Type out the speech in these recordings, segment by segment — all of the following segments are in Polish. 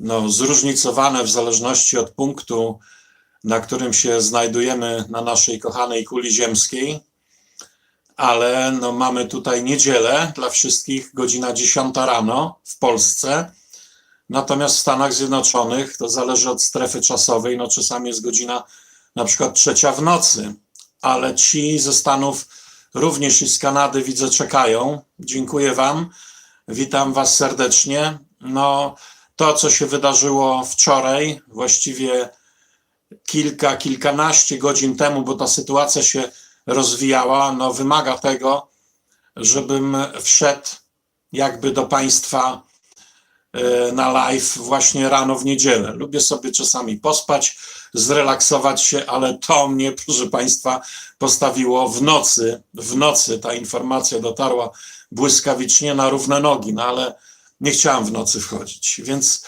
no, zróżnicowane w zależności od punktu, na którym się znajdujemy na naszej kochanej kuli ziemskiej. Ale no, mamy tutaj niedzielę dla wszystkich, godzina 10 rano w Polsce. Natomiast w Stanach Zjednoczonych to zależy od strefy czasowej, no czasami jest godzina na przykład trzecia w nocy, ale ci ze Stanów również i z Kanady widzę czekają. Dziękuję Wam, witam Was serdecznie. No, to, co się wydarzyło wczoraj, właściwie kilka, kilkanaście godzin temu, bo ta sytuacja się rozwijała, no, wymaga tego, żebym wszedł jakby do Państwa e, na live właśnie rano w niedzielę. Lubię sobie czasami pospać, zrelaksować się, ale to mnie, proszę Państwa, postawiło w nocy. W nocy ta informacja dotarła błyskawicznie na równe nogi, no ale nie chciałem w nocy wchodzić. Więc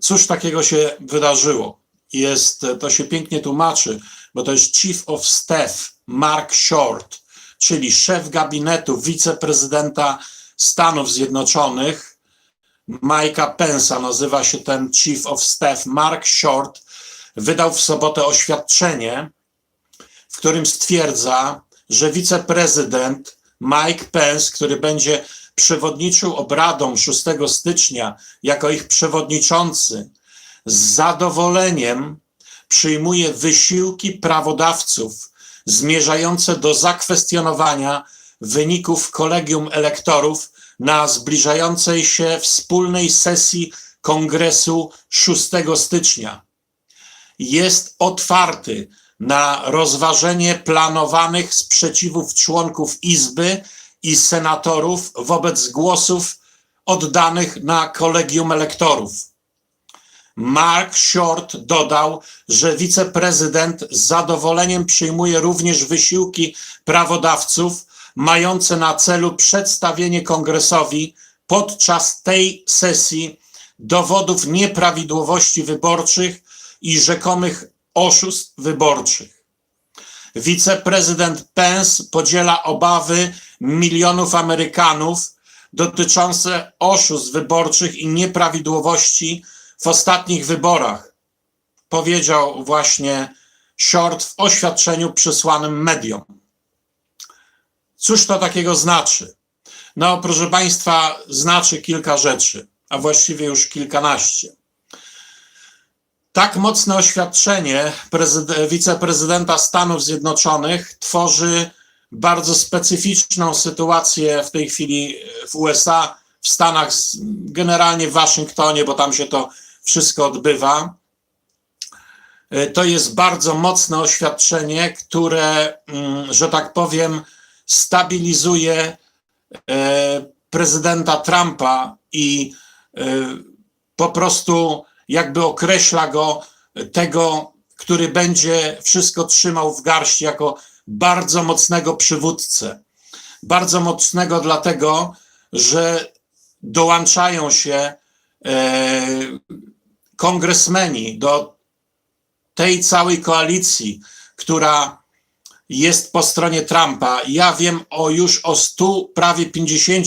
cóż takiego się wydarzyło? Jest, to się pięknie tłumaczy, bo to jest Chief of Staff Mark Short, czyli szef gabinetu wiceprezydenta Stanów Zjednoczonych, Mike'a Pence'a, nazywa się ten Chief of Staff Mark Short, wydał w sobotę oświadczenie, w którym stwierdza, że wiceprezydent Mike Pence, który będzie przewodniczył obradom 6 stycznia jako ich przewodniczący, z zadowoleniem przyjmuje wysiłki prawodawców zmierzające do zakwestionowania wyników kolegium elektorów na zbliżającej się wspólnej sesji kongresu 6 stycznia. Jest otwarty na rozważenie planowanych sprzeciwów członków Izby i senatorów wobec głosów oddanych na kolegium elektorów. Mark Short dodał, że wiceprezydent z zadowoleniem przyjmuje również wysiłki prawodawców mające na celu przedstawienie kongresowi podczas tej sesji dowodów nieprawidłowości wyborczych i rzekomych oszustw wyborczych. Wiceprezydent Pence podziela obawy milionów Amerykanów dotyczące oszustw wyborczych i nieprawidłowości w ostatnich wyborach, powiedział właśnie Short w oświadczeniu przysłanym mediom. Cóż to takiego znaczy? No, proszę Państwa, znaczy kilka rzeczy, a właściwie już kilkanaście. Tak mocne oświadczenie prezyd- wiceprezydenta Stanów Zjednoczonych tworzy bardzo specyficzną sytuację w tej chwili w USA, w Stanach, generalnie w Waszyngtonie, bo tam się to wszystko odbywa. To jest bardzo mocne oświadczenie, które, mm, że tak powiem, stabilizuje e, prezydenta Trumpa i e, po prostu jakby określa go tego, który będzie wszystko trzymał w garści jako bardzo mocnego przywódcę. Bardzo mocnego dlatego, że dołączają się e, kongresmeni do tej całej koalicji, która jest po stronie Trumpa. Ja wiem o już o 100, prawie 50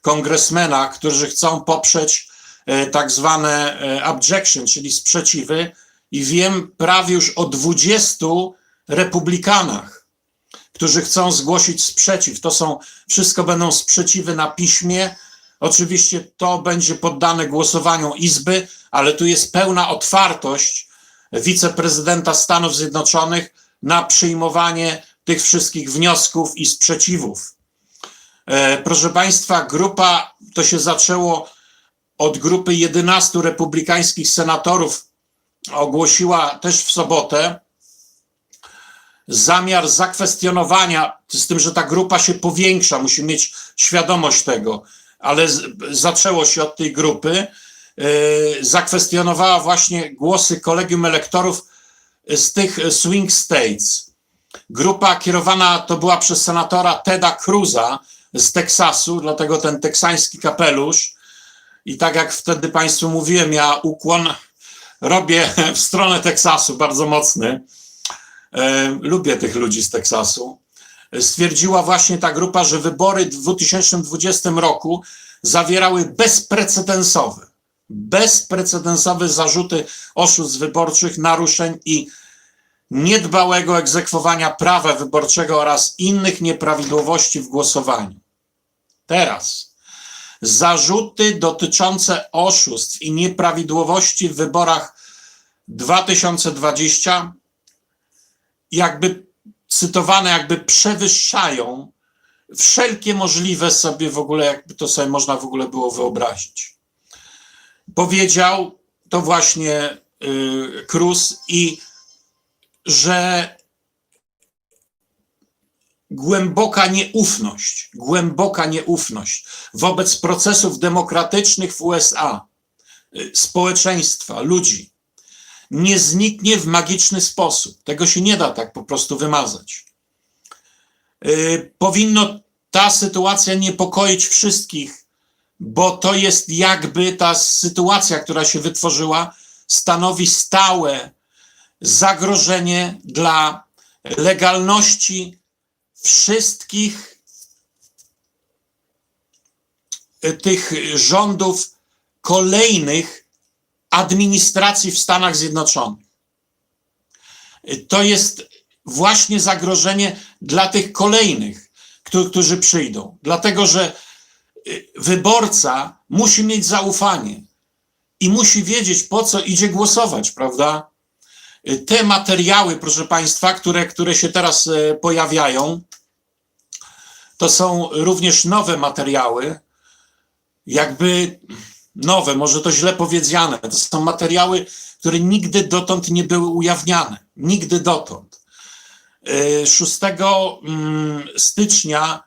kongresmenach, którzy chcą poprzeć e, tak zwane e, objection, czyli sprzeciwy, i wiem prawie już o 20 republikanach, którzy chcą zgłosić sprzeciw. To są, wszystko będą sprzeciwy na piśmie. Oczywiście to będzie poddane głosowaniu Izby, ale tu jest pełna otwartość wiceprezydenta Stanów Zjednoczonych na przyjmowanie tych wszystkich wniosków i sprzeciwów. E, Proszę Państwa, grupa, to się zaczęło od grupy 11 republikańskich senatorów, ogłosiła też w sobotę zamiar zakwestionowania, z tym, że ta grupa się powiększa, musi mieć świadomość tego, ale zaczęło się od tej grupy, yy, zakwestionowała właśnie głosy kolegium elektorów z tych swing states. Grupa kierowana to była przez senatora Teda Cruza z Teksasu, dlatego ten teksański kapelusz. I tak jak wtedy Państwu mówiłem, ja ukłon robię w stronę Teksasu bardzo mocny. E, lubię tych ludzi z Teksasu. Stwierdziła właśnie ta grupa, że wybory w 2020 roku zawierały bezprecedensowe, bezprecedensowe zarzuty oszustw wyborczych, naruszeń i niedbałego egzekwowania prawa wyborczego oraz innych nieprawidłowości w głosowaniu. Teraz zarzuty dotyczące oszustw i nieprawidłowości w wyborach 2020 jakby cytowane jakby przewyższają wszelkie możliwe sobie w ogóle, jakby to sobie można w ogóle było wyobrazić. Powiedział to właśnie y, Cruz i że głęboka nieufność, głęboka nieufność wobec procesów demokratycznych w USA, y, społeczeństwa, ludzi, nie zniknie w magiczny sposób. Tego się nie da tak po prostu wymazać. Y, Powinno ta sytuacja niepokoić wszystkich, bo to jest jakby ta sytuacja, która się wytworzyła, stanowi stałe zagrożenie dla legalności wszystkich y, tych rządów kolejnych administracji w Stanach Zjednoczonych. Y, To jest właśnie zagrożenie dla tych kolejnych, którzy, przyjdą. Dlatego, że y, wyborca musi mieć zaufanie i musi wiedzieć, po co idzie głosować, prawda? Te materiały, proszę Państwa, które, które się teraz e, pojawiają, to są również nowe materiały, jakby nowe, może to źle powiedziane. To są materiały, które nigdy dotąd nie były ujawniane. Nigdy dotąd. Y, 6 mm, stycznia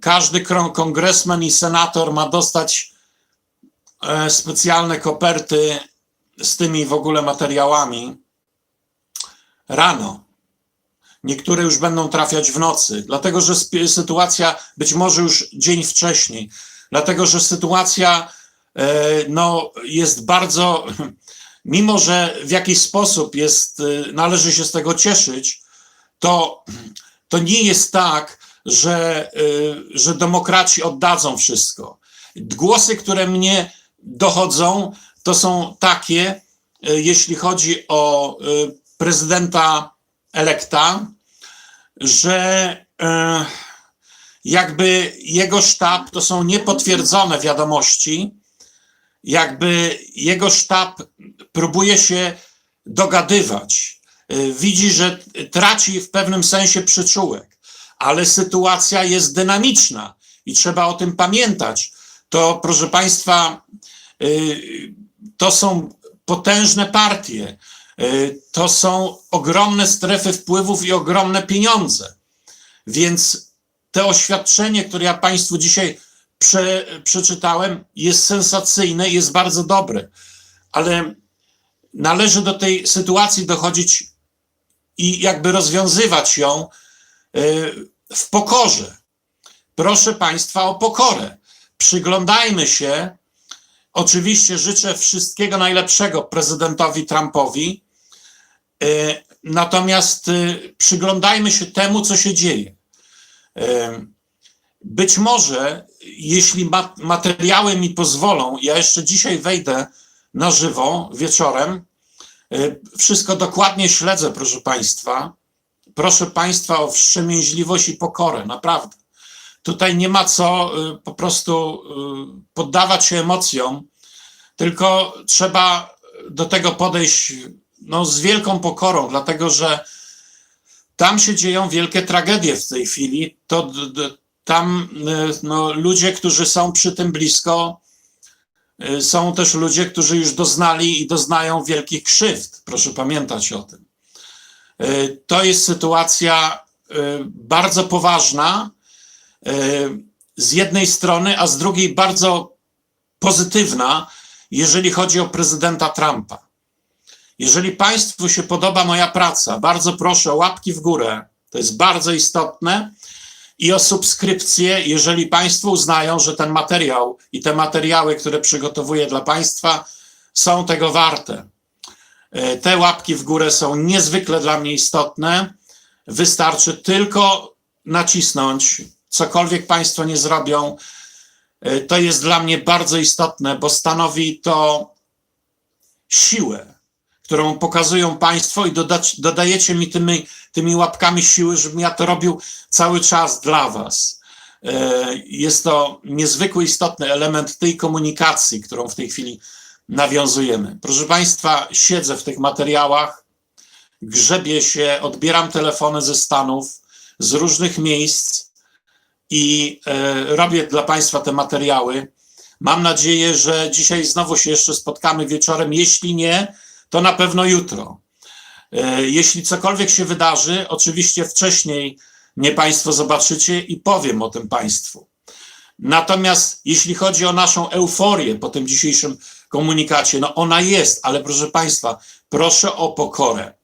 każdy kongresmen i senator ma dostać e, specjalne koperty z tymi w ogóle materiałami rano. Niektóre już będą trafiać w nocy, dlatego że sytuacja być może już dzień wcześniej, dlatego że sytuacja e, no, jest bardzo, mimo że w jakiś sposób jest, e, należy się z tego cieszyć, to, to nie jest tak, że, y, że demokraci oddadzą wszystko. Głosy, które mnie dochodzą, to są takie, jeśli chodzi o prezydenta elekta, że y, jakby jego sztab to są niepotwierdzone wiadomości, jakby jego sztab próbuje się dogadywać. Y, Widzi, że traci w pewnym sensie przyczółek, ale sytuacja jest dynamiczna i trzeba o tym pamiętać. To, proszę Państwa, y, to są potężne partie, to są ogromne strefy wpływów i ogromne pieniądze. Więc to oświadczenie, które ja Państwu dzisiaj prze, przeczytałem, jest sensacyjne, jest bardzo dobre, ale należy do tej sytuacji dochodzić i jakby rozwiązywać ją y, w pokorze. Proszę Państwa o pokorę. Przyglądajmy się. Oczywiście życzę wszystkiego najlepszego prezydentowi Trumpowi, natomiast y, przyglądajmy się temu, co się dzieje. Y, Być może, jeśli ma- materiały mi pozwolą, ja jeszcze dzisiaj wejdę na żywo wieczorem. Wszystko dokładnie śledzę, proszę Państwa. Proszę Państwa o wstrzemięźliwość i pokorę, naprawdę. Tutaj nie ma co po prostu poddawać się emocjom, tylko trzeba do tego podejść no, z wielką pokorą, dlatego że tam się dzieją wielkie tragedie w tej chwili. To tam y, no, ludzie, którzy są przy tym blisko, y, są też ludzie, którzy już doznali i doznają wielkich krzywd. Proszę pamiętać o tym. Y, To jest sytuacja bardzo poważna z jednej strony, a z drugiej bardzo pozytywna, jeżeli chodzi o prezydenta Trumpa. Jeżeli Państwu się podoba moja praca, bardzo proszę o łapki w górę. To jest bardzo istotne. I o subskrypcję, jeżeli Państwo uznają, że ten materiał i te materiały, które przygotowuję dla Państwa, są tego warte. E, Te łapki w górę są niezwykle dla mnie istotne. Wystarczy tylko nacisnąć, cokolwiek Państwo nie zrobią. e, To jest dla mnie bardzo istotne, bo stanowi to siłę, którą pokazują Państwo i dodać, dodajecie mi tymi, tymi łapkami siły, żebym ja to robił cały czas dla Was. E, Jest to niezwykły istotny element tej komunikacji, którą w tej chwili nawiązujemy. Proszę Państwa, siedzę w tych materiałach, grzebię się, odbieram telefony ze Stanów, z różnych miejsc i e, robię dla Państwa te materiały. Mam nadzieję, że dzisiaj znowu się jeszcze spotkamy wieczorem. Jeśli nie, to na pewno jutro. E, Jeśli cokolwiek się wydarzy, oczywiście wcześniej mnie Państwo zobaczycie i powiem o tym Państwu. Natomiast jeśli chodzi o naszą euforię po tym dzisiejszym komunikacie, no ona jest, ale proszę Państwa, proszę o pokorę.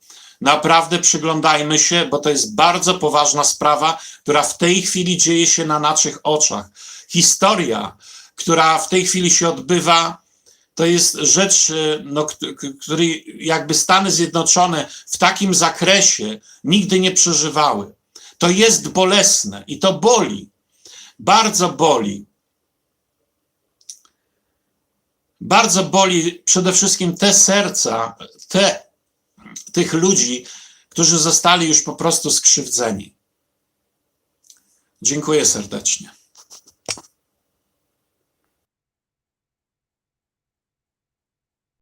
Naprawdę przyglądajmy się, bo to jest bardzo poważna sprawa, która w tej chwili dzieje się na naszych oczach. Historia, która w tej chwili się odbywa, to jest rzecz, e, no, której jakby Stany Zjednoczone w takim zakresie nigdy nie przeżywały. To jest bolesne i to boli. Bardzo boli. Bardzo boli przede wszystkim te serca, te, tych ludzi, którzy zostali już po prostu skrzywdzeni. Dziękuję serdecznie.